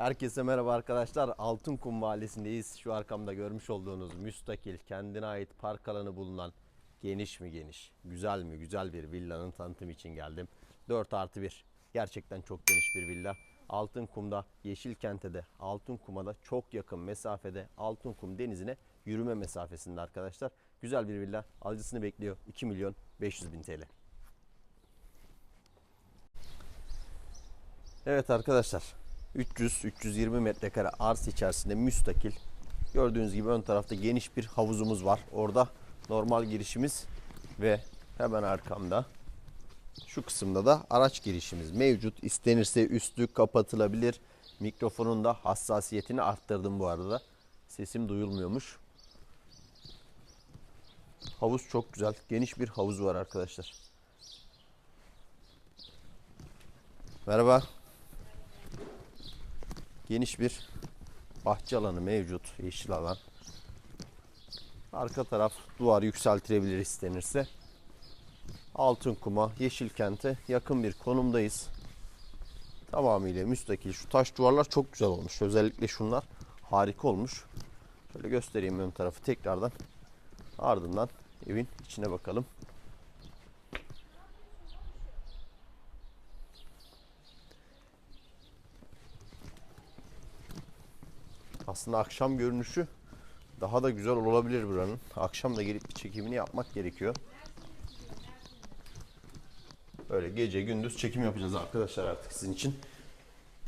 Herkese merhaba arkadaşlar. Altınkum Mahallesi'ndeyiz. Şu arkamda görmüş olduğunuz müstakil, kendine ait park alanı bulunan geniş mi geniş, güzel mi güzel bir villanın tanıtım için geldim. 4 artı 1. Gerçekten çok geniş bir villa. Altınkum'da, Yeşilkent'e de, Altınkum'a da çok yakın mesafede Altınkum denizine yürüme mesafesinde arkadaşlar. Güzel bir villa. Alıcısını bekliyor. 2 milyon 500 bin TL. Evet arkadaşlar 300-320 metrekare arsa içerisinde müstakil. Gördüğünüz gibi ön tarafta geniş bir havuzumuz var. Orada normal girişimiz ve hemen arkamda şu kısımda da araç girişimiz mevcut. İstenirse üstü kapatılabilir. Mikrofonun da hassasiyetini arttırdım bu arada. Sesim duyulmuyormuş. Havuz çok güzel. Geniş bir havuz var arkadaşlar. Merhaba. Geniş bir bahçe alanı mevcut. Yeşil alan. Arka taraf duvar yükseltilebilir istenirse. Altınkum'a, Yeşilkent'e yakın bir konumdayız. Tamamıyla müstakil. Şu taş duvarlar çok güzel olmuş. Özellikle şunlar harika olmuş. Şöyle göstereyim ön tarafı tekrardan. Ardından evin içine bakalım. Aslında akşam görünüşü daha da güzel olabilir buranın. Akşam da gelip bir çekimini yapmak gerekiyor. Böyle gece gündüz çekim yapacağız arkadaşlar artık sizin için.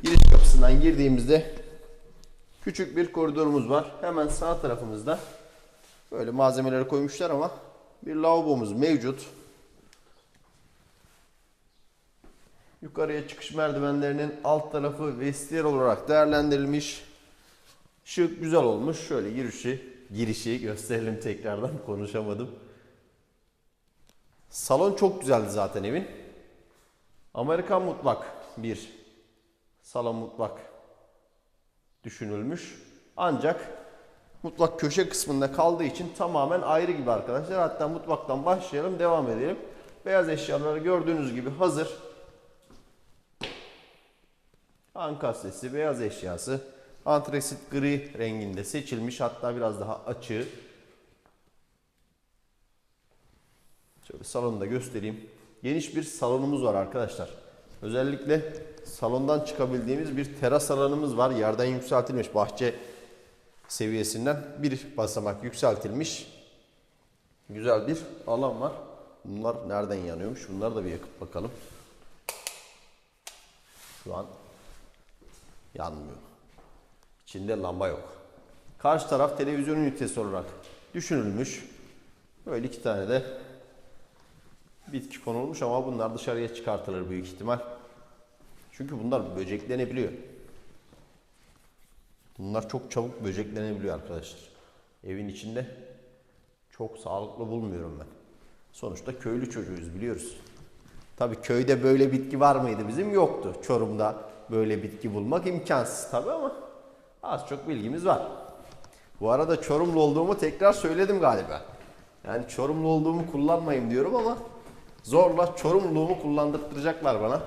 Giriş kapısından girdiğimizde küçük bir koridorumuz var. Hemen sağ tarafımızda böyle malzemeleri koymuşlar ama bir lavabomuz mevcut. Yukarıya çıkış merdivenlerinin alt tarafı vestiyer olarak değerlendirilmiş. Şık güzel olmuş. Şöyle girişi, girişi gösterelim tekrardan konuşamadım. Salon çok güzeldi zaten evin. Amerikan mutfak bir salon mutfak düşünülmüş. Ancak mutfak köşe kısmında kaldığı için tamamen ayrı gibi arkadaşlar. Hatta mutfaktan başlayalım devam edelim. Beyaz eşyaları gördüğünüz gibi hazır. Ankasesi, beyaz eşyası, antresit gri renginde seçilmiş. Hatta biraz daha açığı. Şöyle salonu da göstereyim. Geniş bir salonumuz var arkadaşlar. Özellikle salondan çıkabildiğimiz bir teras alanımız var. Yerden yükseltilmiş bahçe seviyesinden bir basamak yükseltilmiş. Güzel bir alan var. Bunlar nereden yanıyormuş? Bunları da bir yakıp bakalım. Şu an yanmıyor. İçinde lamba yok. Karşı taraf televizyon ünitesi olarak düşünülmüş. Böyle iki tane de bitki konulmuş ama bunlar dışarıya çıkartılır büyük ihtimal. Çünkü bunlar böceklenebiliyor. Bunlar çok çabuk böceklenebiliyor arkadaşlar. Evin içinde çok sağlıklı bulmuyorum ben. Sonuçta köylü çocuğuyuz biliyoruz. Tabii köyde böyle bitki var mıydı bizim? Yoktu. Çorum'da böyle bitki bulmak imkansız tabii ama az çok bilgimiz var. Bu arada Çorumlu olduğumu tekrar söyledim galiba. Yani Çorumlu olduğumu kullanmayayım diyorum ama zorla Çorumluğumu kullandırtacaklar bana.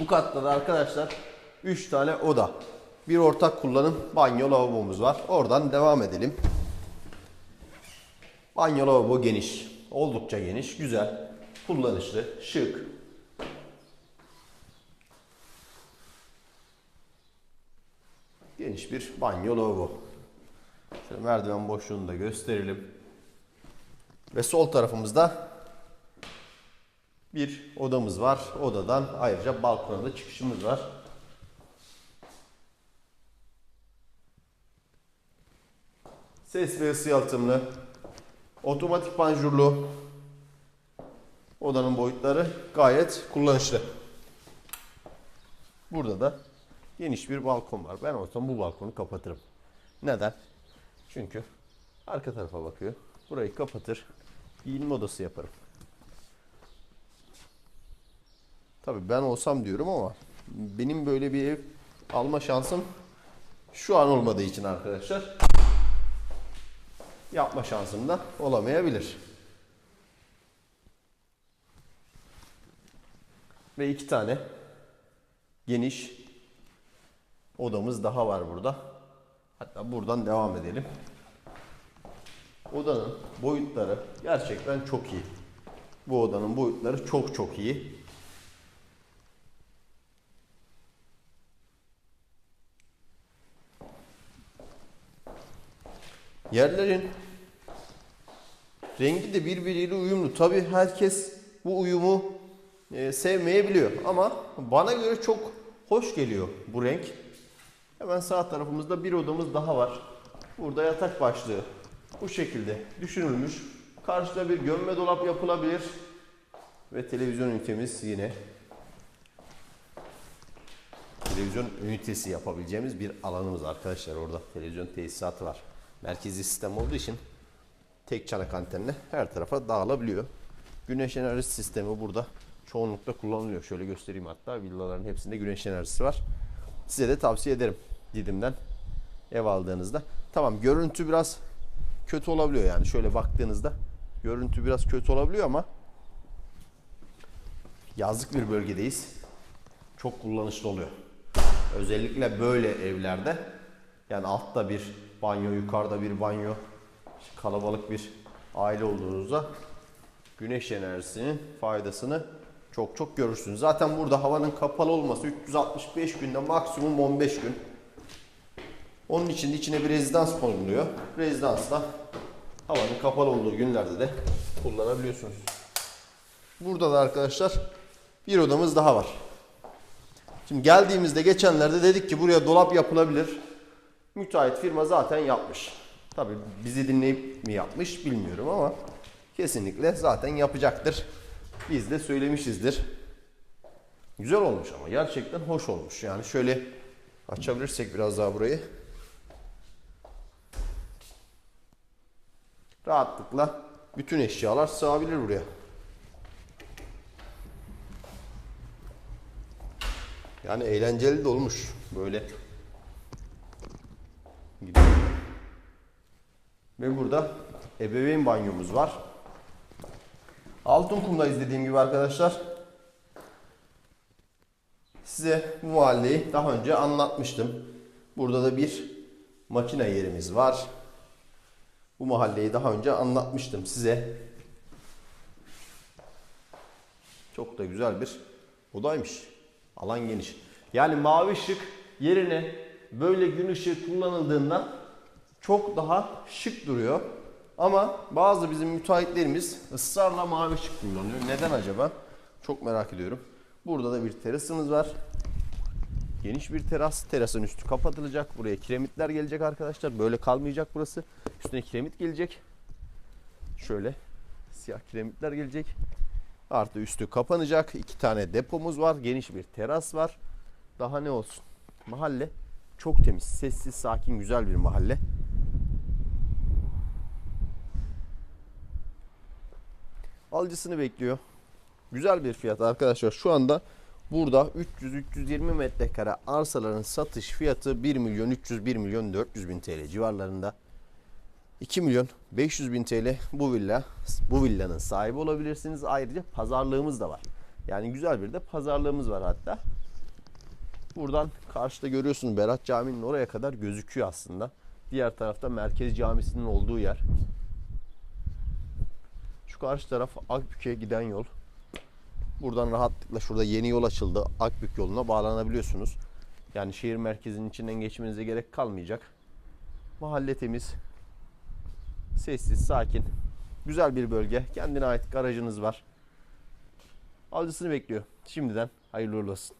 Bu katta da arkadaşlar 3 tane oda. Bir ortak kullanım banyo lavabomuz var. Oradan devam edelim. Banyo lavabo geniş. Oldukça geniş, güzel, kullanışlı, şık. Geniş bir banyo lavabo. Şöyle merdiven boşluğunu da gösterelim. Ve sol tarafımızda bir odamız var. Odadan ayrıca balkona da çıkışımız var. Ses ve ısı yalıtımlı, otomatik panjurlu odanın boyutları gayet kullanışlı. Burada da geniş bir balkon var. Ben olsam bu balkonu kapatırım. Neden? Çünkü arka tarafa bakıyor. Burayı kapatır. Giyinme odası yaparım. Tabii ben olsam diyorum ama benim böyle bir ev alma şansım şu an olmadığı için arkadaşlar yapma şansım da olamayabilir. Ve iki tane geniş odamız daha var burada. Hatta buradan devam edelim. Odanın boyutları gerçekten çok iyi. Bu odanın boyutları çok çok iyi. Yerlerin rengi de birbiriyle uyumlu. Tabi herkes bu uyumu e, sevmeyebiliyor ama bana göre çok hoş geliyor bu renk. Hemen sağ tarafımızda bir odamız daha var. Burada yatak başlığı bu şekilde düşünülmüş. Karşıda bir gömme dolap yapılabilir. Ve televizyon ünitemiz yine televizyon ünitesi yapabileceğimiz bir alanımız arkadaşlar orada. Televizyon tesisatı var. Merkezi sistem olduğu için tek çanak antenle her tarafa dağılabiliyor. Güneş enerjisi sistemi burada çoğunlukla kullanılıyor. Şöyle göstereyim hatta villaların hepsinde güneş enerjisi var. Size de tavsiye ederim Didim'den ev aldığınızda. Tamam görüntü biraz kötü olabiliyor yani şöyle baktığınızda görüntü biraz kötü olabiliyor ama yazlık bir bölgedeyiz. Çok kullanışlı oluyor. Özellikle böyle evlerde yani altta bir banyo, yukarıda bir banyo, kalabalık bir aile olduğunuzda güneş enerjisinin faydasını çok çok görürsünüz. Zaten burada havanın kapalı olması 365 günde maksimum 15 gün. Onun için de içine bir rezidans konuluyor. Rezidansla havanın kapalı olduğu günlerde de kullanabiliyorsunuz. Burada da arkadaşlar bir odamız daha var. Şimdi geldiğimizde geçenlerde dedik ki buraya dolap yapılabilir. Müteahhit firma zaten yapmış. Tabi bizi dinleyip mi yapmış bilmiyorum ama kesinlikle zaten yapacaktır. Biz de söylemişizdir. Güzel olmuş ama gerçekten hoş olmuş. Yani şöyle açabilirsek biraz daha burayı. Rahatlıkla bütün eşyalar sığabilir buraya. Yani eğlenceli de olmuş. Böyle. Ve burada ebeveyn banyomuz var. Altın kumdayız dediğim gibi arkadaşlar. Size bu mahalleyi daha önce anlatmıştım. Burada da bir makine yerimiz var. Bu mahalleyi daha önce anlatmıştım size. Çok da güzel bir odaymış. Alan geniş. Yani mavi ışık yerine böyle gün ışığı kullanıldığında çok daha şık duruyor. Ama bazı bizim müteahhitlerimiz ısrarla mavi ışık kullanıyor. Neden acaba? Çok merak ediyorum. Burada da bir terasımız var. Geniş bir teras. Terasın üstü kapatılacak. Buraya kiremitler gelecek arkadaşlar. Böyle kalmayacak burası. Üstüne kiremit gelecek. Şöyle siyah kiremitler gelecek. Artı üstü kapanacak. İki tane depomuz var. Geniş bir teras var. Daha ne olsun? Mahalle çok temiz. Sessiz, sakin, güzel bir mahalle. Alıcısını bekliyor. Güzel bir fiyat arkadaşlar. Şu anda burada 300-320 metrekare arsaların satış fiyatı 1 milyon 300 1 milyon 400 bin TL civarlarında. 2 milyon 500 bin TL bu villa bu villanın sahibi olabilirsiniz. Ayrıca pazarlığımız da var. Yani güzel bir de pazarlığımız var hatta. Buradan karşıda görüyorsunuz Berat Camii'nin oraya kadar gözüküyor aslında. Diğer tarafta Merkez Camisi'nin olduğu yer. Şu karşı taraf Akbük'e giden yol. Buradan rahatlıkla şurada yeni yol açıldı. Akbük yoluna bağlanabiliyorsunuz. Yani şehir merkezinin içinden geçmenize gerek kalmayacak. Mahalle temiz. Sessiz, sakin. Güzel bir bölge. Kendine ait garajınız var. Alıcısını bekliyor. Şimdiden hayırlı olsun.